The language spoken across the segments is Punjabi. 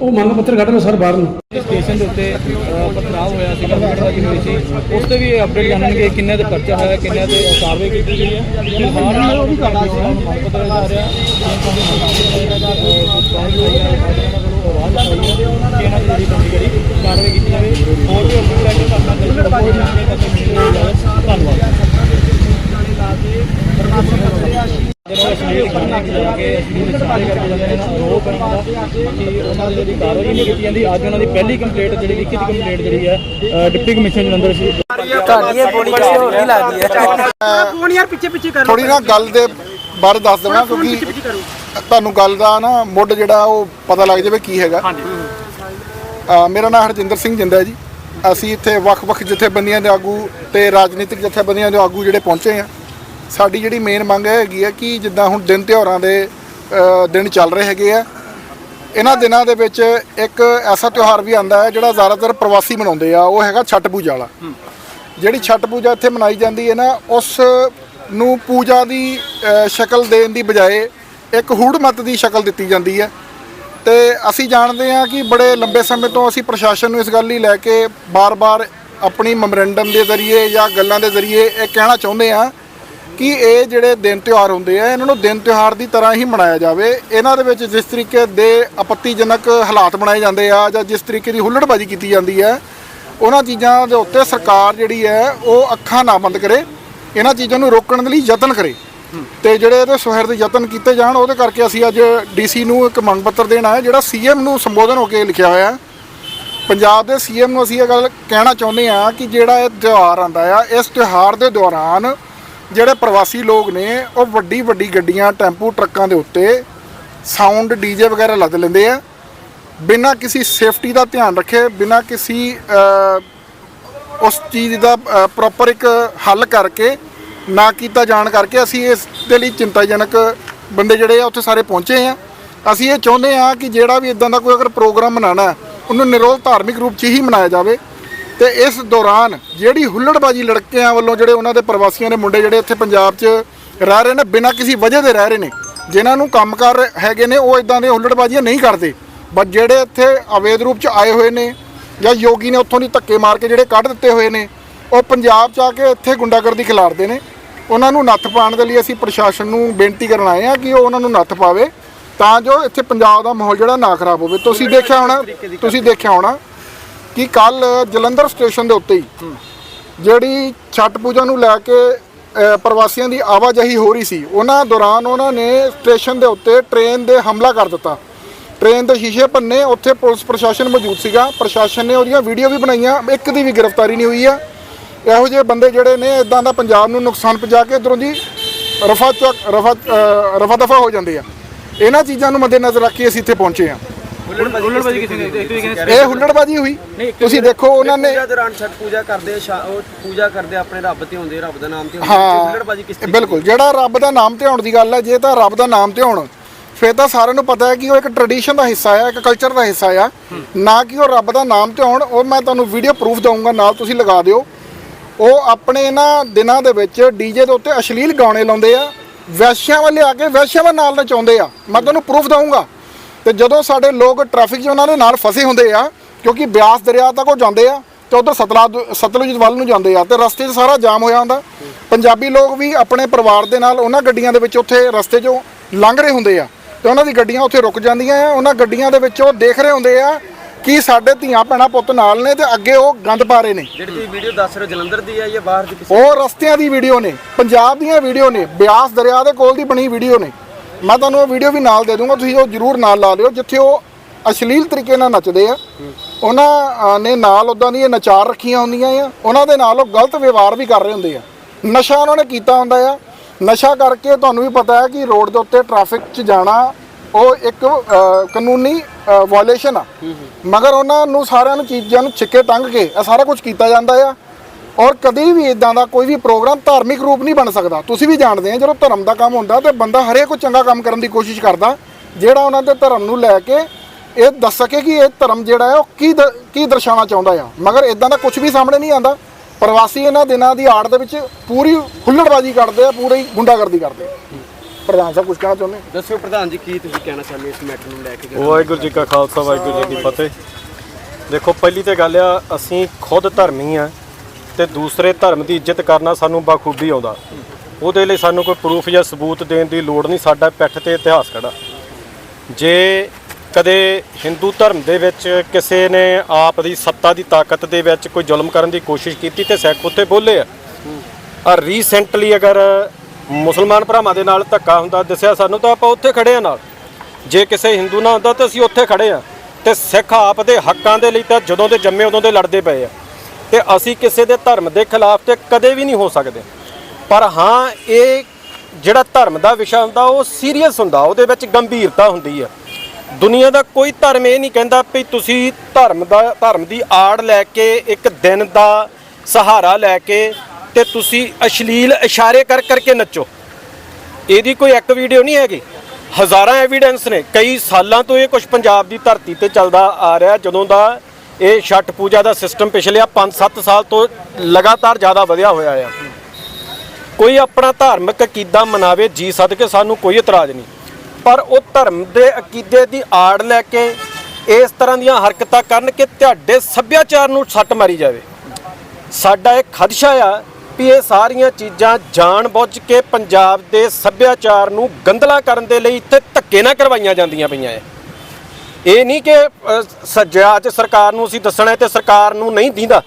ਉਹ ਮੰਗ ਪੱਤਰ ਕੱਢ ਲਓ ਸਰ ਬਾਹਰ ਨੂੰ। ਸਟੇਸ਼ਨ ਦੇ ਉੱਤੇ ਅ, ਪਥਰਾਵ ਹੋਇਆ ਸੀਗਾ ਗੱਡੀ ਸੀ। ਉਸ ਤੇ ਵੀ ਅਪਡੇਟ ਜਾਣਨਗੇ ਕਿੰਨੇ ਦੇ ਪਰਚਾ ਹੋਇਆ ਕਿੰਨੇ ਦੇ ਕਾਰਵਾਈ ਕੀਤੀ ਗਈ ਹੈ। ਫਿਲਹਾਲ ਉਹ ਵੀ ਕਰਨਾ ਸੀ ਮੰਗ ਪੱਤਰ ਜਾ ਰਿਹਾ। ਕੀਤੀ ਜਾਂਦੀ ਅੱਜ ਉਹਨਾਂ ਦੀ ਪਹਿਲੀ ਕੰਪਲੇਂਟ ਜਿਹੜੀ ਹੈ ਡਿਪਟੀ ਕਮਿਸ਼ਨਰ ਜਲੰਧਰ ਸੀ ਤੁਹਾਡੀ ਇਹ ਬੋਡੀ ਕਿਸੇ ਹੋਰ ਨਹੀਂ ਲੱਗਦੀ ਹੈ ਫੋਨ ਯਾਰ ਪਿੱਛੇ ਪਿੱਛੇ ਕਰ ਥੋੜੀ ਨਾ ਗੱਲ ਦੇ ਬਾਰੇ ਦੱਸ ਦੇਵਾਂ ਕਿਉਂਕਿ ਤੁਹਾਨੂੰ ਗੱਲ ਦਾ ਨਾ ਮੁੱਢ ਜਿਹੜਾ ਉਹ ਪਤਾ ਲੱਗ ਜਾਵੇ ਕੀ ਹੈਗਾ। ਹਾਂਜੀ। ਮੇਰਾ ਨਾਮ ਹਰਜਿੰਦਰ ਸਿੰਘ ਜਿੰਦਾ ਜੀ। ਅਸੀਂ ਇੱਥੇ ਵੱਖ-ਵੱਖ ਜਥੇਬੰਦੀਆਂ ਦੇ ਆਗੂ ਤੇ ਰਾਜਨੀਤਿਕ ਜਥੇਬੰਦੀਆਂ ਦੇ ਆਗੂ ਜਿਹੜੇ ਪਹੁੰਚੇ ਆ ਸਾਡੀ ਜਿਹੜੀ ਮੇਨ ਮੰਗ ਹੈਗੀ ਹੈ ਕਿ ਜਿੱਦਾਂ ਹੁਣ ਦਿਨ ਤਿਉਹਾਰਾਂ ਦੇ ਦਿਨ ਚੱਲ ਰਹੇ ਹੈਗੇ ਆ। ਇਹਨਾਂ ਦਿਨਾਂ ਦੇ ਵਿੱਚ ਇੱਕ ਐਸਾ ਤਿਉਹਾਰ ਵੀ ਆਂਦਾ ਹੈ ਜਿਹੜਾ ਜ਼ਿਆਦਾਤਰ ਪ੍ਰਵਾਸੀ ਮਨਾਉਂਦੇ ਆ ਉਹ ਹੈਗਾ ਛੱਟ ਪੂਜਾ ਵਾਲਾ। ਜਿਹੜੀ ਛੱਟ ਪੂਜਾ ਇੱਥੇ ਮਨਾਈ ਜਾਂਦੀ ਹੈ ਨਾ ਉਸ ਨੂੰ ਪੂਜਾ ਦੀ ਸ਼ਕਲ ਦੇਣ ਦੀ ਬਜਾਏ ਇੱਕ ਹੂੜਮਤ ਦੀ ਸ਼ਕਲ ਦਿੱਤੀ ਜਾਂਦੀ ਹੈ। ਤੇ ਅਸੀਂ ਜਾਣਦੇ ਹਾਂ ਕਿ ਬੜੇ ਲੰਬੇ ਸਮੇਂ ਤੋਂ ਅਸੀਂ ਪ੍ਰਸ਼ਾਸਨ ਨੂੰ ਇਸ ਗੱਲ ਲਈ ਲੈ ਕੇ ਬਾਰ-ਬਾਰ ਆਪਣੀ ਮੈਮੋਰੈਂਡਮ ਦੇ ਜ਼ਰੀਏ ਜਾਂ ਗੱਲਾਂ ਦੇ ਜ਼ਰੀਏ ਇਹ ਕਹਿਣਾ ਚਾਹੁੰਦੇ ਹਾਂ ਕਿ ਇਹ ਜਿਹੜੇ ਦਿਨ ਤਿਉਹਾਰ ਹੁੰਦੇ ਆ, ਇਹਨਾਂ ਨੂੰ ਦਿਨ ਤਿਉਹਾਰ ਦੀ ਤਰ੍ਹਾਂ ਹੀ ਮਨਾਇਆ ਜਾਵੇ। ਇਹਨਾਂ ਦੇ ਵਿੱਚ ਜਿਸ ਤਰੀਕੇ ਦੇ ਆਪੱਤੀਜਨਕ ਹਾਲਾਤ ਬਣਾਏ ਜਾਂਦੇ ਆ ਜਾਂ ਜਿਸ ਤਰੀਕੇ ਦੀ ਹੁੱਲੜਬਾਜ਼ੀ ਕੀਤੀ ਜਾਂਦੀ ਹੈ, ਉਹਨਾਂ ਚੀਜ਼ਾਂ ਦੇ ਉੱਤੇ ਸਰਕਾਰ ਜਿਹੜੀ ਹੈ ਉਹ ਅੱਖਾਂ ਨਾ ਬੰਦ ਕਰੇ। ਇਹਨਾਂ ਚੀਜ਼ਾਂ ਨੂੰ ਰੋਕਣ ਦੇ ਲਈ ਯਤਨ ਕਰੇ। ਤੇ ਜਿਹੜੇ ਇਹਦੇ ਸੁਹਿਰਦ ਯਤਨ ਕੀਤੇ ਜਾਣ, ਉਹਦੇ ਕਰਕੇ ਅਸੀਂ ਅੱਜ ਡੀਸੀ ਨੂੰ ਇੱਕ ਮੰਗ ਪੱਤਰ ਦੇਣ ਆਏ ਜਿਹੜਾ ਸੀਐਮ ਨੂੰ ਸੰਬੋਧਨ ਹੋ ਕੇ ਲਿਖਿਆ ਹੋਇਆ ਹੈ। ਪੰਜਾਬ ਦੇ ਸੀਐਮ ਨੂੰ ਅਸੀਂ ਇਹ ਗੱਲ ਕਹਿਣਾ ਚਾਹੁੰਦੇ ਆ ਕਿ ਜਿਹੜਾ ਇਹ ਤਿਉਹਾਰ ਆਂਦਾ ਆ, ਇਸ ਤਿਉਹਾਰ ਦੇ ਦੌਰਾਨ ਜਿਹੜੇ ਪ੍ਰਵਾਸੀ ਲੋਕ ਨੇ, ਉਹ ਵੱਡੀ ਵੱਡੀ ਗੱਡੀਆਂ, ਟੈਂਪੂ, ਟਰੱਕਾਂ ਦੇ ਉੱਤੇ ਸਾਊਂਡ ਡੀਜੇ ਵਗੈਰਾ ਲੱਦ ਲੈਂਦੇ ਆ। ਬਿਨਾਂ ਕਿਸੇ ਸੇਫਟੀ ਦਾ ਧਿਆਨ ਰੱਖੇ, ਬਿਨਾਂ ਕਿਸੇ ਉਸ ਚੀਜ਼ ਦਾ ਪ੍ਰੋਪਰ ਇੱਕ ਹੱਲ ਕਰਕੇ ਨਾ ਕੀਤਾ ਜਾਣ ਕਰਕੇ ਅਸੀਂ ਇਸ ਦੇ ਲਈ ਚਿੰਤਾਜਨਕ ਬੰਦੇ ਜਿਹੜੇ ਆ ਉੱਥੇ ਸਾਰੇ ਪਹੁੰਚੇ ਆ। ਅਸੀਂ ਇਹ ਚਾਹੁੰਦੇ ਆ ਕਿ ਜਿਹੜਾ ਵੀ ਇਦਾਂ ਦਾ ਕੋਈ ਅਗਰ ਪ੍ਰੋਗਰਾਮ ਮਨਾਣਾ ਉਹਨੂੰ ਨਿਰੋਲ ਧਾਰਮਿਕ ਰੂਪ 'ਚ ਹੀ ਮਨਾਇਆ ਜਾਵੇ ਤੇ ਇਸ ਦੌਰਾਨ ਜਿਹੜੀ ਹੁੱਲੜਬਾਜੀ ਲੜਕਿਆਂ ਵੱਲੋਂ ਜਿਹੜੇ ਉਹਨਾਂ ਦੇ ਪ੍ਰਵਾਸੀਆਂ ਦੇ ਮੁੰਡੇ ਜਿਹੜੇ ਇੱਥੇ ਪੰਜਾਬ 'ਚ ਰਹਿ ਰਹੇ ਨੇ, ਬਿਨਾਂ ਕਿਸੇ ਵਜ੍ਹਾ ਦੇ ਰਹਿ ਰਹੇ ਨੇ, ਜਿਨ੍ਹਾਂ ਨੂੰ ਕੰਮਕਾਰ ਹੈਗੇ ਨੇ, ਉਹ ਇਦਾਂ ਦੇ ਹੁੱਲੜਬਾਜ਼ੀਆਂ ਨਹੀਂ ਕਰਦੇ। ਬਟ ਜਿਹੜੇ ਇੱਥੇ ਅਵੇਦ ਰੂਪ 'ਚ ਆਏ ਹੋਏ ਨੇ ਜਾਂ ਯੋਗੀ ਨੇ ਉੱਥੋਂ ਦੀ ਧੱਕੇ ਮਾਰ ਕੇ ਜਿਹੜੇ ਕੱਢ ਦਿੱਤੇ ਹੋਏ ਨੇ, ਉਹ ਪੰਜਾਬ 'ਚ ਆ ਕੇ ਇੱਥੇ ਗੁੰਡਾਗਰਦੀ ਖਿਲਾਰਦੇ ਨੇ। ਉਹਨਾਂ ਨੂੰ ਨੱਥ ਪਾਉਣ ਦੇ ਲਈ ਅਸੀਂ ਪ੍ਰਸ਼ਾਸਨ ਨੂੰ ਬੇਨਤੀ ਕਰਨ ਆਏ ਆ ਕਿ ਉਹ ਉਹਨਾਂ ਨੂੰ ਨੱਥ ਪਾਵੇ, ਤਾਂ ਜੋ ਇੱਥੇ ਪੰਜਾਬ ਦਾ ਮਾਹੌਲ ਜਿਹੜਾ ਨਾ ਖਰਾਬ ਹੋਵੇ। ਤੁਸੀਂ ਦੇਖਿਆ ਹੋਣਾ, ਤੁਸੀਂ ਦੇਖਿਆ ਹੋਣਾ ਕਿ ਕੱਲ ਜਲੰਧਰ ਸਟੇਸ਼ਨ ਦੇ ਉੱਤੇ ਹੀ ਜਿਹੜੀ ਛੱਟ ਪੂਜਾ ਨੂੰ ਲੈ ਕੇ ਪ੍ਰਵਾਸੀਆਂ ਦੀ ਆਵਾਜਾਈ ਹੋ ਰਹੀ ਸੀ, ਉਹਨਾਂ ਦੌਰਾਨ ਉਹਨਾਂ ਨੇ ਸਟੇਸ਼ਨ ਦੇ ਉੱਤੇ ਟ੍ਰੇਨ ਦੇ ਹਮਲਾ ਕਰ ਦਿੱਤਾ। ਟ੍ਰੇਨ ਦੇ ਸ਼ੀਸ਼ੇ ਭੰਨੇ, ਉੱਥੇ ਪੁਲਿਸ ਪ੍ਰਸ਼ਾਸਨ ਮੌਜੂਦ ਸੀਗਾ। ਪ੍ਰਸ਼ਾਸਨ ਨੇ ਉਹਦੀਆਂ ਵੀਡੀਓ ਵੀ ਬਣਾਈਆਂ, ਇੱਕ ਦੀ ਵੀ ਗ੍ਰਿਫਤਾਰੀ ਨਹੀਂ ਹੋਈ ਆ। ਇਹੋ ਜਿਹੇ ਬੰਦੇ ਜਿਹੜੇ ਨੇ ਇਦਾਂ ਦਾ ਪੰਜਾਬ ਨੂੰ ਨੁਕਸਾਨ ਪਹੁੰਚਾ ਕੇ ਇਧਰੋਂ ਦੀ ਰਫਾ ਚੱਕ ਰਫਾ ਰਫਾ ਦਫਾ ਹੋ ਜਾਂਦੇ ਆ। ਇਹਨਾਂ ਚੀਜ਼ਾਂ ਨੂੰ ਮੱਦੇਨਜ਼ਰ ਰੱਖ ਕੇ ਅਸੀਂ ਇੱਥੇ ਪਹੁੰਚੇ ਆ ਹੁੱਲੜਬਾਜ਼ੀ ਕਿਸੇ ਨੇ ਇਹ ਹੁੱਲੜਬਾਜੀ ਹੋਈ। ਤੁਸੀਂ ਦੇਖੋ ਉਹਨਾਂ ਨੇ ਪੂਜਾ ਦੌਰਾਨ ਛਠ ਪੂਜਾ ਕਰਦੇ ਸ਼ਾ- ਉਹ ਪੂਜਾ ਕਰਦੇ ਆਪਣੇ ਰੱਬ ਤੇ ਹੁੰਦੇ ਰੱਬ ਦਾ ਨਾਮ ਤੇ ਹੁੱਲੜਬਾਜੀ ਕਿਸ ਬਿਲਕੁਲ ਜਿਹੜਾ ਰੱਬ ਦਾ ਨਾਮ ਧਿਆਉਣ ਦੀ ਗੱਲ ਹੈ ਜੇ ਤਾਂ ਰੱਬ ਦਾ ਨਾਮ ਧਿਆਉਣ ਫਿਰ ਤਾਂ ਸਾਰਿਆਂ ਨੂੰ ਪਤਾ ਹੈ ਕਿ ਉਹ ਇੱਕ ਟ੍ਰੈਡੀਸ਼ਨ ਦਾ ਹਿੱਸਾ ਹੈ ਇੱਕ ਕਲਚਰ ਦਾ ਹਿੱਸਾ ਆ। ਨਾ ਕਿ ਉਹ ਰੱਬ ਦਾ ਨਾਮ ਧਿਆਉਣ ਉਹ ਮੈਂ ਤੁਹਾਨੂੰ ਵੀਡੀਓ ਪ੍ਰੂਫ ਦਊਂਗਾ ਨਾਲ ਤੁਸੀਂ ਲਗਾ ਦਿਓ। ਉਹ ਆਪਣੇ ਇਹਨਾਂ ਦਿਨਾਂ ਦੇ ਵਿੱਚ ਡੀਜੇ ਦੇ ਉੱਤੇ ਅਸ਼ਲੀਲ ਗਾਣੇ ਲਾਉਂਦੇ ਆ, ਵੈਸ਼ਿਆਂ ਵਾਲੇ ਆ ਕੇ ਵੈਸ਼ਿਆਂ ਦੇ ਨਾਲ ਨਚਾਉਂਦੇ ਆ। ਮੈਂ ਤੁਹਾਨੂੰ ਪ੍ਰੂਫ ਦਊਂਗਾ। ਤੇ ਜਦੋਂ ਸਾਡੇ ਲੋਕ ਟ੍ਰੈਫਿਕ 'ਚ ਉਹਨਾਂ ਦੇ ਨਾਲ ਫਸੇ ਹੁੰਦੇ ਆ, ਕਿਉਂਕਿ ਬਿਆਸ ਦਰਿਆ ਤੱਕ ਉਹ ਜਾਂਦੇ ਆ ਤੇ ਉਧਰ ਸਤਲੁਜ ਸਤਲੁਜ ਵੱਲ ਨੂੰ ਜਾਂਦੇ ਆ, ਤੇ ਰਸਤੇ 'ਚ ਸਾਰਾ ਜਾਮ ਹੋਇਆ ਹੁੰਦਾ। ਪੰਜਾਬੀ ਲੋਕ ਵੀ ਆਪਣੇ ਪਰਿਵਾਰ ਦੇ ਨਾਲ ਉਹਨਾਂ ਗੱਡੀਆਂ ਦੇ ਵਿੱਚ ਉੱਥੇ ਰਸਤੇ 'ਚੋਂ ਲੰਘ ਰਹੇ ਹੁੰਦੇ ਆ। ਤੇ ਉਹਨਾਂ ਦੀ ਗੱਡੀਆਂ ਉੱਥੇ ਰੁਕ ਜਾਂਦੀਆਂ ਆ, ਉਹਨਾਂ ਗੱਡੀਆਂ ਦੇ ਵਿੱਚ ਉਹ ਦੇਖ ਰਹੇ ਹੁੰਦੇ ਆ ਕਿ ਸਾਡੇ ਧੀਆਂ ਭੈਣਾਂ ਪੁੱਤ ਨਾਲ ਨੇ ਤੇ ਅੱਗੇ ਉਹ ਗੰਦ ਪਾ ਰਹੇ ਨੇ। ਜਿਹੜੀ ਤੁਸੀਂ ਵੀਡੀਓ ਦੱਸ ਰਹੇ ਹੋ ਜਲੰਧਰ ਦੀ ਹੈ ਜਾਂ ਬਾਹਰ ਦੀ ਕਿਸੇ ਉਹ ਰਸਤਿਆਂ ਦੀ ਵੀਡੀਓ ਨੇ ਪੰਜਾਬ ਦੀਆਂ ਵੀਡੀਓ ਨੇ ਬਿਆਸ ਦਰਿਆ ਦੇ ਕੋਲ ਦੀ ਬਣੀ ਵੀਡੀਓ ਨੇ। ਮੈਂ ਤੁਹਾਨੂੰ ਉਹ ਵੀਡੀਓ ਵੀ ਨਾਲ ਦੇ ਦੂੰਗਾ ਤੁਸੀਂ ਉਹ ਜਰੂਰ ਨਾਲ ਲਾ ਲਿਓ ਜਿੱਥੇ ਉਹ ਅਸ਼ਲੀਲ ਤਰੀਕੇ ਨਾਲ ਨੱਚਦੇ ਆ। ਉਹਨਾਂ ਨੇ ਨਾਲ ਉਦਾਂ ਦੀਆਂ ਨਚਾਰ ਰੱਖੀਆਂ ਹੁੰਦੀਆਂ ਆ ਉਹਨਾਂ ਦੇ ਨਾਲ ਉਹ ਗਲਤ ਵਿਵਹਾਰ ਵੀ ਕਰ ਰਹੇ ਹੁੰਦੇ ਆ। ਨਸ਼ਾ ਉਹਨਾਂ ਨੇ ਕੀਤਾ ਹੁੰਦਾ ਆ। ਨਸ਼ਾ ਕਰਕੇ ਤੁਹਾਨੂੰ ਵੀ ਪਤਾ ਹੈ ਕਿ ਰੋਡ ਦੇ ਉੱਤੇ ਟ੍ਰੈਫਿਕ 'ਚ ਜਾਣਾ ਉਹ ਇੱਕ ਅ, ਕਾਨੂੰਨੀ ਵਾਇਲੇਸ਼ਨ ਆ। ਮਗਰ ਉਹਨਾਂ ਨੂੰ ਸਾਰਿਆਂ ਨੂੰ ਚੀਜ਼ਾਂ ਨੂੰ ਛਿੱਕੇ ਟੰਗ ਕੇ ਇਹ ਸਾਰਾ ਕੁਝ ਕੀਤਾ ਜਾਂਦਾ ਆ। ਔਰ ਕਦੀ ਵੀ ਇਦਾਂ ਦਾ ਕੋਈ ਵੀ ਪ੍ਰੋਗਰਾਮ ਧਾਰਮਿਕ ਰੂਪ ਨਹੀਂ ਬਣ ਸਕਦਾ। ਤੁਸੀਂ ਵੀ ਜਾਣਦੇ ਆ ਜਦੋਂ ਧਰਮ ਦਾ ਕੰਮ ਹੁੰਦਾ ਤੇ ਬੰਦਾ ਹਰੇਕ ਕੋਈ ਚੰਗਾ ਕੰਮ ਕਰਨ ਦੀ ਕੋਸ਼ਿਸ਼ ਕਰਦਾ ਜਿਹੜਾ ਉਹਨਾਂ ਦੇ ਧਰਮ ਨੂੰ ਲੈ ਕੇ ਇਹ ਦੱਸ ਸਕੇ ਕਿ ਇਹ ਧਰਮ ਜਿਹੜਾ ਹੈ ਉਹ ਕੀ ਦ- ਕੀ ਦਰਸਾਉਣਾ ਚਾਹੁੰਦਾ ਆ। ਮਗਰ ਇਦਾਂ ਦਾ ਕੁਝ ਵੀ ਸਾਹਮਣੇ ਨਹੀਂ ਆਂਦਾ ਪ੍ਰਵਾਸੀ ਇਹਨਾਂ ਦਿਨਾਂ ਦੀ ਆੜ ਦੇ ਵਿੱਚ ਪੂਰੀ ਹੁੱਲੜਬਾਜ਼ੀ ਕਰਦੇ ਆ ਪੂਰੀ ਗੁੰਡਾਗਰਦੀ ਕਰਦੇ ਆ। ਪ੍ਰਧਾਨ ਸਾਹਿਬ ਕੁਝ ਕਹਿਣਾ ਚਾਹੁੰਦੇ ਦੱਸਿਓ ਪ੍ਰਧਾਨ ਜੀ ਕੀ ਤੁਸੀਂ ਕਹਿਣਾ ਚਾਹੁੰਦੇ ਇਸ ਮੈਟਰ ਨੂੰ ਲੈ ਕੇ? ਵਾਹਿਗੁਰੂ ਜੀ ਕਾ ਖਾਲਸਾ ਵਾਹਿਗੁਰੂ ਜੀ ਕੀ ਫਤਿਹ। ਦੇਖੋ ਪਹਿਲੀ ਤੇ ਗੱਲ ਆ ਅਸੀਂ ਖੁਦ ਧਰਮੀ ਆ ਤੇ ਦੂਸਰੇ ਧਰਮ ਦੀ ਇੱਜ਼ਤ ਕਰਨਾ ਸਾਨੂੰ ਬਖੂਬੀ ਆਉਂਦਾ। ਉਹਦੇ ਲਈ ਸਾਨੂੰ ਕੋਈ ਪ੍ਰੂਫ ਜਾਂ ਸਬੂਤ ਦੇਣ ਦੀ ਲੋੜ ਨਹੀਂ ਸਾਡਾ ਪਿੱਠ ਤੇ ਇਤਿਹਾਸ ਖੜਾ। ਜੇ ਕਦੇ ਹਿੰਦੂ ਧਰਮ ਦੇ ਵਿੱਚ ਕਿਸੇ ਨੇ ਆਪ ਦੀ ਸੱਤਾ ਦੀ ਤਾਕਤ ਦੇ ਵਿੱਚ ਕੋਈ ਜ਼ੁਲਮ ਕਰਨ ਦੀ ਕੋਸ਼ਿਸ਼ ਕੀਤੀ ਤੇ ਸਿੱਖ ਉੱਥੇ ਬੋਲੇ ਆ। ਆ ਰੀਸੈਂਟਲੀ ਅਗਰ ਮੁਸਲਮਾਨ ਭਰਾਵਾਂ ਦੇ ਨਾਲ ਧੱਕਾ ਹੁੰਦਾ, ਦੱਸਿਆ ਸਾਨੂੰ ਤਾਂ ਆਪਾਂ ਉੱਥੇ ਖੜੇ ਆ ਨਾਲ। ਜੇ ਕਿਸੇ ਹਿੰਦੂ ਨਾਲ ਹੁੰਦਾ ਤਾਂ ਅਸੀਂ ਉੱਥੇ ਖੜੇ ਆ। ਤੇ ਸਿੱਖ ਆਪ ਦੇ ਹੱਕਾਂ ਦੇ ਲਈ ਤਾਂ ਜਦੋਂ ਦੇ ਜੰਮੇ ਉਦੋਂ ਦੇ ਲੜਦੇ ਪਏ ਆ। ਤੇ ਅਸੀਂ ਕਿਸੇ ਦੇ ਧਰਮ ਦੇ ਖਿਲਾਫ ਤੇ ਕਦੇ ਵੀ ਨਹੀਂ ਹੋ ਸਕਦੇ। ਪਰ ਹਾਂ, ਇਹ ਜਿਹੜਾ ਧਰਮ ਦਾ ਵਿਸ਼ਾ ਹੁੰਦਾ, ਉਹ ਸੀਰੀਅਸ ਹੁੰਦਾ। ਉਹਦੇ ਵਿੱਚ ਗੰਭੀਰਤਾ ਹੁੰਦੀ ਆ। ਦੁਨੀਆ ਦਾ ਕੋਈ ਧਰਮ ਇਹ ਨਹੀਂ ਕਹਿੰਦਾ ਵੀ ਤੁਸੀਂ ਧਰਮ ਦਾ, ਧਰਮ ਦੀ ਆੜ ਲੈ ਕੇ ਇੱਕ ਦਿਨ ਦਾ ਸਹਾਰਾ ਲੈ ਕੇ ਤੇ ਤੁਸੀਂ ਅਸ਼ਲੀਲ ਇਸ਼ਾਰੇ ਕਰ ਕਰਕੇ ਨੱਚੋ। ਇਹਦੀ ਕੋਈ ਇੱਕ ਵੀਡੀਓ ਨਹੀਂ ਹੈਗੀ। ਹਜ਼ਾਰਾਂ ਐਵੀਡੈਂਸ ਨੇ। ਕਈ ਸਾਲਾਂ ਤੋਂ ਇਹ ਕੁਝ ਪੰਜਾਬ ਦੀ ਧਰਤੀ ਤੇ ਚੱਲਦਾ ਆ ਰਿਹਾ। ਜਦੋਂ ਦਾ ਇਹ ਛਠ ਪੂਜਾ ਦਾ ਸਿਸਟਮ ਪਿਛਲੇ 5-7 ਸਾਲ ਤੋਂ ਲਗਾਤਾਰ ਜ਼ਿਆਦਾ ਵਧਿਆ ਹੋਇਆ ਆ। ਕੋਈ ਆਪਣਾ ਧਾਰਮਿਕ ਅਕੀਦਾ ਮਨਾਵੇ, ਜੀ ਸਦਕੇ ਸਾਨੂੰ ਕੋਈ ਇਤਰਾਜ਼ ਨਹੀਂ। ਪਰ ਉਹ ਧਰਮ ਦੇ ਅਕੀਦੇ ਦੀ ਆੜ ਲੈ ਕੇ ਇਸ ਤਰ੍ਹਾਂ ਦੀਆਂ ਹਰਕਤਾਂ ਕਰਨ ਕਿ ਤੁਹਾਡੇ ਸੱਭਿਆਚਾਰ ਨੂੰ ਸੱਟ ਮਾਰੀ ਜਾਵੇ। ਸਾਡਾ ਇਹ ਖਦਸ਼ਾ ਆ ਵੀ ਇਹ ਸਾਰੀਆਂ ਚੀਜ਼ਾਂ ਜਾਣ ਬੁੱਝ ਕੇ ਪੰਜਾਬ ਦੇ ਸੱਭਿਆਚਾਰ ਨੂੰ ਗੰਦਲਾ ਕਰਨ ਦੇ ਲਈ ਇੱਥੇ ਧੱਕੇ ਨਾ ਕਰਵਾਈਆਂ ਜਾਂਦੀਆਂ ਪਈਆਂ ਐ। ਇਹ ਨਹੀਂ ਕਿ ਅ, ਸੱਜਿਆ ਅੱਜ ਸਰਕਾਰ ਨੂੰ ਅਸੀਂ ਦੱਸਣਾ ਹੈ ਤੇ ਸਰਕਾਰ ਨੂੰ ਨਹੀਂ ਦਿੰਦਾ।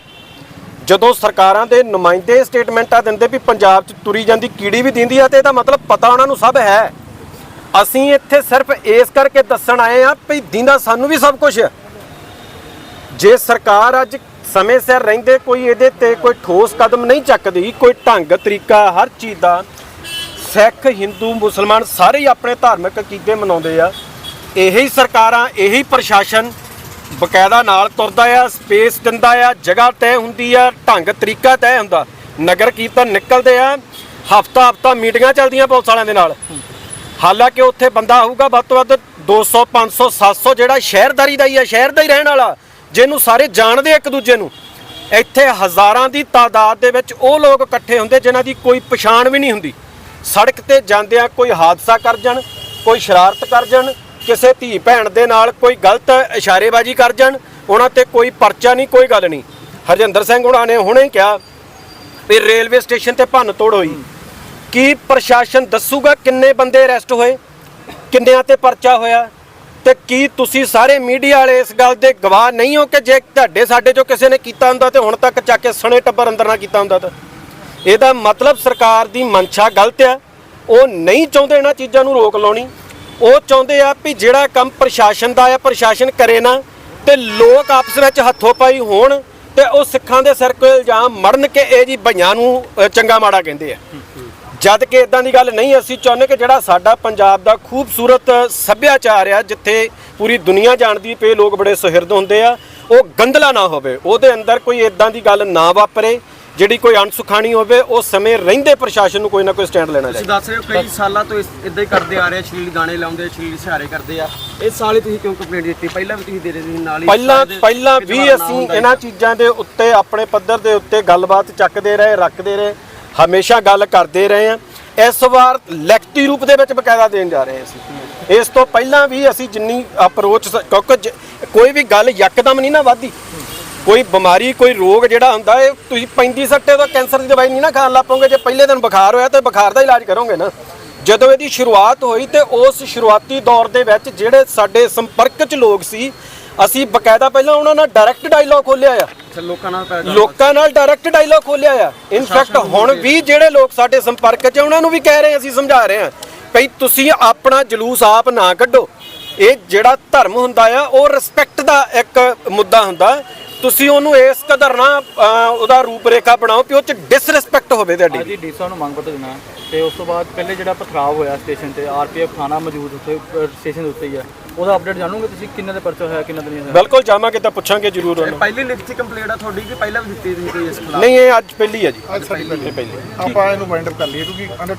ਜਦੋਂ ਸਰਕਾਰਾਂ ਦੇ ਨੁਮਾਇੰਦੇ ਸਟੇਟਮੈਂਟਾਂ ਦਿੰਦੇ ਵੀ ਪੰਜਾਬ 'ਚ ਤੁਰੀ ਜਾਂਦੀ ਕੀੜੀ ਵੀ ਦਿੰਦੀ ਆ ਤੇ ਇਹਦਾ ਮਤਲਬ ਪਤਾ ਉਹਨਾਂ ਨੂੰ ਸਭ ਹੈ। ਅਸੀਂ ਇੱਥੇ ਸਿਰਫ ਇਸ ਕਰਕੇ ਦੱਸਣ ਆਏ ਆ ਵੀ ਦਿੰਦਾ ਸਾਨੂੰ ਵੀ ਸਭ ਕੁਝ ਜੇ ਸਰਕਾਰ ਅੱਜ ਸਮੇਂ ਸਿਰ ਰਹਿੰਦੇ ਕੋਈ ਇਹਦੇ ਤੇ ਕੋਈ ਠੋਸ ਕਦਮ ਨਹੀਂ ਚੱਕਦੀ, ਕੋਈ ਢੰਗ, ਤਰੀਕਾ, ਹਰ ਚੀਜ਼ ਦਾ। ਸਿੱਖ, ਹਿੰਦੂ, ਮੁਸਲਮਾਨ ਸਾਰੇ ਹੀ ਆਪਣੇ ਧਾਰਮਿਕ ਅਕੀਦੇ ਮਨਾਉਂਦੇ ਆ। ਇਹੀ ਸਰਕਾਰਾਂ ਇਹੀ ਪ੍ਰਸ਼ਾਸਨ ਬਕਾਇਦਾ ਨਾਲ ਤੁਰਦਾ ਆ, ਸਪੇਸ ਦਿੰਦਾ ਆ, ਜਗ੍ਹਾ ਤੈਅ ਹੁੰਦੀ ਆ, ਢੰਗ, ਤਰੀਕਾ ਤੈਅ ਹੁੰਦਾ। ਨਗਰ ਕੀਰਤਨ ਨਿਕਲਦੇ ਆ, ਹਫਤਾ ਹਫਤਾ ਮੀਟਿੰਗਾਂ ਚੱਲਦੀਆਂ ਪੁਲਿਸ ਵਾਲਿਆਂ ਦੇ ਨਾਲ। ਹਾਲਾਂਕਿ ਉੱਥੇ ਬੰਦਾ ਆਊਗਾ ਵੱਧ ਤੋਂ ਵੱਧ 200 500 700 ਜਿਹੜਾ ਸ਼ਹਿਰਦਾਰੀ ਦਾ ਹੀ ਆ, ਸ਼ਹਿਰ ਦਾ ਹੀ ਰਹਿਣ ਵਾਲਾ। ਜਿਹਨੂੰ ਸਾਰੇ ਜਾਣਦੇ ਇੱਕ ਦੂਜੇ ਨੂੰ, ਇੱਥੇ ਹਜ਼ਾਰਾਂ ਦੀ ਤਾਦਾਦ ਦੇ ਵਿੱਚ ਉਹ ਲੋਕ ਇਕੱਠੇ ਹੁੰਦੇ ਜਿਨ੍ਹਾਂ ਦੀ ਕੋਈ ਪਛਾਣ ਵੀ ਨਹੀਂ ਹੁੰਦੀ। ਸੜਕ ਤੇ ਜਾਂਦਿਆਂ ਕੋਈ ਹਾਦਸਾ ਕਰ ਜਾਣ, ਕੋਈ ਸ਼ਰਾਰਤ ਕਰ ਜਾਣ, ਕਿਸੇ ਧੀ ਭੈਣ ਦੇ ਨਾਲ ਕੋਈ ਗਲਤ ਇਸ਼ਾਰੇਬਾਜ਼ੀ ਕਰ ਜਾਣ, ਉਹਨਾਂ ਤੇ ਕੋਈ ਪਰਚਾ ਨਹੀਂ, ਕੋਈ ਗੱਲ ਨਹੀਂ। ਹਰਜਿੰਦਰ ਸਿੰਘ ਉਹਨਾਂ ਨੇ ਹੁਣੇ ਕਿਹਾ ਵੀ ਰੇਲਵੇ ਸਟੇਸ਼ਨ ਤੇ ਭੰਨ ਤੋੜ ਹੋਈ। ਕੀ ਪ੍ਰਸ਼ਾਸਨ ਦੱਸੂਗਾ ਕਿੰਨੇ ਬੰਦੇ ਅਰੈਸਟ ਹੋਏ, ਕਿੰਨਿਆਂ ਤੇ ਪਰਚਾ ਹੋਇਆ? ਤੇ ਕੀ ਤੁਸੀਂ ਸਾਰੇ ਮੀਡੀਆ ਵਾਲੇ ਇਸ ਗੱਲ ਦੇ ਗਵਾਹ ਨਹੀਂ ਹੋ ਕਿ ਜੇ ਤੁਹਾਡੇ, ਸਾਡੇ ਚੋਂ ਕਿਸੇ ਨੇ ਕੀਤਾ ਹੁੰਦਾ ਤੇ ਹੁਣ ਤੱਕ ਚੱਕ ਕੇ ਸਣੇ ਟੱਬਰ ਅੰਦਰ ਨਾ ਕੀਤਾ ਹੁੰਦਾ ਤਾਂ? ਇਹਦਾ ਮਤਲਬ ਸਰਕਾਰ ਦੀ ਮਨਸ਼ਾ ਗਲਤ ਆ ਉਹ ਨਹੀਂ ਚਾਹੁੰਦੇ ਇਹਨਾਂ ਚੀਜ਼ਾਂ ਨੂੰ ਰੋਕ ਲਾਉਣੀ। ਉਹ ਚਾਹੁੰਦੇ ਆ ਵੀ ਜਿਹੜਾ ਕੰਮ ਪ੍ਰਸ਼ਾਸਨ ਦਾ ਆ, ਪ੍ਰਸ਼ਾਸਨ ਕਰੇ ਨਾ ਤੇ ਲੋਕ ਆਪਸ ਵਿੱਚ ਹੱਥੋਂ ਪਾਈ ਹੋਣ ਤੇ ਉਹ ਸਿੱਖਾਂ ਦੇ ਸਿਰ ਕੋਈ ਇਲਜ਼ਾਮ ਮੜਨ ਕੇ ਇਹ ਜੀ ਭਈਆਂ ਨੂੰ ਚੰਗਾ ਮਾੜਾ ਕਹਿੰਦੇ ਆ। ਜਦ ਕਿ ਇਦਾਂ ਦੀ ਗੱਲ ਨਹੀਂ ਅਸੀਂ ਚਾਹੁੰਦੇ ਕਿ ਜਿਹੜਾ ਸਾਡਾ ਪੰਜਾਬ ਦਾ ਖੂਬਸੂਰਤ ਸੱਭਿਆਚਾਰ ਆ ਜਿੱਥੇ ਪੂਰੀ ਦੁਨੀਆ ਜਾਣਦੀ ਪਈ ਲੋਕ ਬੜੇ ਸੁਹਿਰਦ ਹੁੰਦੇ ਆ ਉਹ ਗੰਦਲਾ ਨਾ ਹੋਵੇ। ਉਹਦੇ ਅੰਦਰ ਕੋਈ ਇਦਾਂ ਦੀ ਗੱਲ ਨਾ ਵਾਪਰੇ ਜਿਹੜੀ ਕੋਈ ਅਣਸੁਖਾਣੀ ਹੋਵੇ ਉਸ ਸਮੇਂ ਰਹਿੰਦੇ ਪ੍ਰਸ਼ਾਸਨ ਨੂੰ ਕੋਈ ਨਾ ਕੋਈ ਸਟੈਂਡ ਲੈਣਾ ਤੁਸੀਂ ਚਾਹੀਦਾ। ਦੱਸ ਰਹੇ ਹੋ ਕਈ ਸਾਲਾਂ ਤੋਂ ਇਦਾਂ ਹੀ ਕਰਦੇ ਆ ਰਹੇ ਆ ਸ਼ਲੀਲ ਗਾਣੇ ਲਾਉਂਦੇ ਸ਼ਲੀਲ ਸਹਾਰੇ ਕਰਦੇ ਆ। ਇਸ ਸਾਲ ਤੁਸੀਂ ਕਿਉਂ ਕੰਪਲੇਂਟ ਦਿੱਤੀ? ਪਹਿਲਾਂ ਵੀ ਤੁਸੀਂ ਦੇ ਰਹੇ ਸੀ ਨਾਲ ਹੀ ਪਹਿਲਾਂ ਪਹਿਲਾਂ ਵੀ ਅਸੀਂ ਇਹਨਾਂ ਚੀਜ਼ਾਂ ਦੇ ਉੱਤੇ ਆਪਣੇ ਪੱਧਰ ਦੇ ਉੱਤੇ ਗੱਲਬਾਤ ਚੱਕਦੇ ਰਹੇ ਰੱਖਦੇ ਰਹੇ। ਹਮੇਸ਼ਾ ਗੱਲ ਕਰਦੇ ਰਹੇ ਹਾਂ। ਇਸ ਵਾਰ ਲਿਖਤੀ ਰੂਪ ਦੇ ਵਿੱਚ ਬਕਾਇਦਾ ਦੇਣ ਜਾ ਰਹੇ ਅਸੀਂ ਇਸ ਤੋਂ ਪਹਿਲਾਂ ਵੀ ਅਸੀਂ ਜਿੰਨੀ ਅਪਰੋਚ ਕਿਉਂਕਿ ਜ- ਕੋਈ ਵੀ ਗੱਲ ਯਕਦਮ ਨਹੀਂ ਨਾ ਵਾਧੀ ਕੋਈ ਬਿਮਾਰੀ, ਕੋਈ ਰੋਗ ਜਿਹੜਾ ਹੁੰਦਾ, ਇਹ ਤੁਸੀਂ 35 ਸੱਟੇ ਤੋਂ ਕੈਂਸਰ ਦੀ ਦਵਾਈ ਨਹੀਂ ਨਾ ਖਾਣ ਲੱਪੋਗੇ ਜੇ ਪਹਿਲੇ ਦਿਨ ਬੁਖਾਰ ਹੋਇਆ ਤੇ ਬੁਖਾਰ ਦਾ ਇਲਾਜ ਕਰੋਗੇ ਨਾ। ਜਦੋਂ ਇਹਦੀ ਸ਼ੁਰੂਆਤ ਹੋਈ ਤੇ ਉਸ ਸ਼ੁਰੂਆਤੀ ਦੌਰ ਦੇ ਵਿੱਚ ਜਿਹੜੇ ਸਾਡੇ ਸੰਪਰਕ 'ਚ ਲੋਕ ਸੀ, ਅਸੀਂ ਬਕਾਇਦਾ ਪਹਿਲਾਂ ਉਹਨਾਂ ਨਾਲ ਡਾਇਰੈਕਟ ਡਾਇਲੌਗ ਖੋਲਿਆ ਆ। ਅੱਛਾ ਲੋਕਾਂ ਨਾਲ ਪੈ ਲੋਕਾਂ ਨਾਲ ਡਾਇਰੈਕਟ ਡਾਇਲੌਗ ਖੋਲਿਆ ਆ। ਇਨਫੈਕਟ ਹੁਣ ਵੀ ਜਿਹੜੇ ਲੋਕ ਸਾਡੇ ਸੰਪਰਕ 'ਚ ਆ, ਉਹਨਾਂ ਨੂੰ ਵੀ ਕਹਿ ਰਹੇ ਅਸੀਂ ਸਮਝਾ ਰਹੇ ਹਾਂ ਭਈ ਤੁਸੀਂ ਆਪਣਾ ਜਲੂਸ ਆਪ ਨਾ ਕੱਢੋ। ਇਹ ਜਿਹੜਾ ਧਰਮ ਹੁੰਦਾ ਆ ਉਹ ਰਿਸਪੈਕਟ ਦਾ ਇੱਕ ਮੁੱਦਾ ਹੁੰਦਾ। ਤੁਸੀਂ ਉਹਨੂੰ ਇਸ ਕਦਰ ਨਾ ਅਹ, ਉਹਦਾ ਰੂਪ ਰੇਖਾ ਬਣਾਓ ਕਿ ਉਹ ਚ ਡਿਸਰਿਸਪੈਕਟ ਹੋਵੇ ਤੁਹਾਡੀ। ਅੱਜ ਹੀ ਡੀਸਾ ਨੂੰ ਮੰਗ ਪੱਤਰ ਦੇਣਾ। ਹੈ ਤੇ ਉਸ ਤੋਂ ਬਾਅਦ ਪਹਿਲੇ ਜਿਹੜਾ ਪਥਰਾਵ ਹੋਇਆ ਸਟੇਸ਼ਨ ਤੇ ਆਰਪੀਐਫ ਥਾਣਾ ਮੌਜੂਦ ਉੱਥੇ ਸਟੇਸ਼ਨ ਦੇ ਉੱਤੇ ਹੀ ਹੈ ਉਹਦਾ ਅਪਡੇਟ ਜਾਣੋਗੇ ਤੁਸੀਂ ਕਿੰਨੇ ਦਾ ਪਰਚਾ ਹੋਇਆ ਕਿੰਨਾ ਦਾ ਨਹੀਂ ਹੋਇਆ? ਬਿਲਕੁਲ ਜਾਵਾਂਗੇ ਤਾਂ ਪੁੱਛਾਂਗੇ ਜ਼ਰੂਰ ਇਹ ਉਹਨੂੰ। ਪਹਿਲੀ ਲਿਖਤੀ ਕੰਪਲੇਂਟ ਆ ਤੁਹਾਡੀ ਕਿ ਪਹਿਲਾਂ ਵੀ ਦਿੱਤੀ ਤੁਸੀਂ ਕੋਈ ਇਸ ਖਿਲਾਫ? ਨਹੀਂ ਇਹ ਅੱਜ ਪਹਿਲੀ ਹੈ ਜੀ। ਅੱਜ ਸਾਡੀ ਪਹਿਲੀ ਆਪਾਂ ਇਹਨੂੰ ਵਾਈਂਡ ਅਪ ਕਰ ਲਈਏ ਕਿਉਂਕਿ ਅੰਡਰ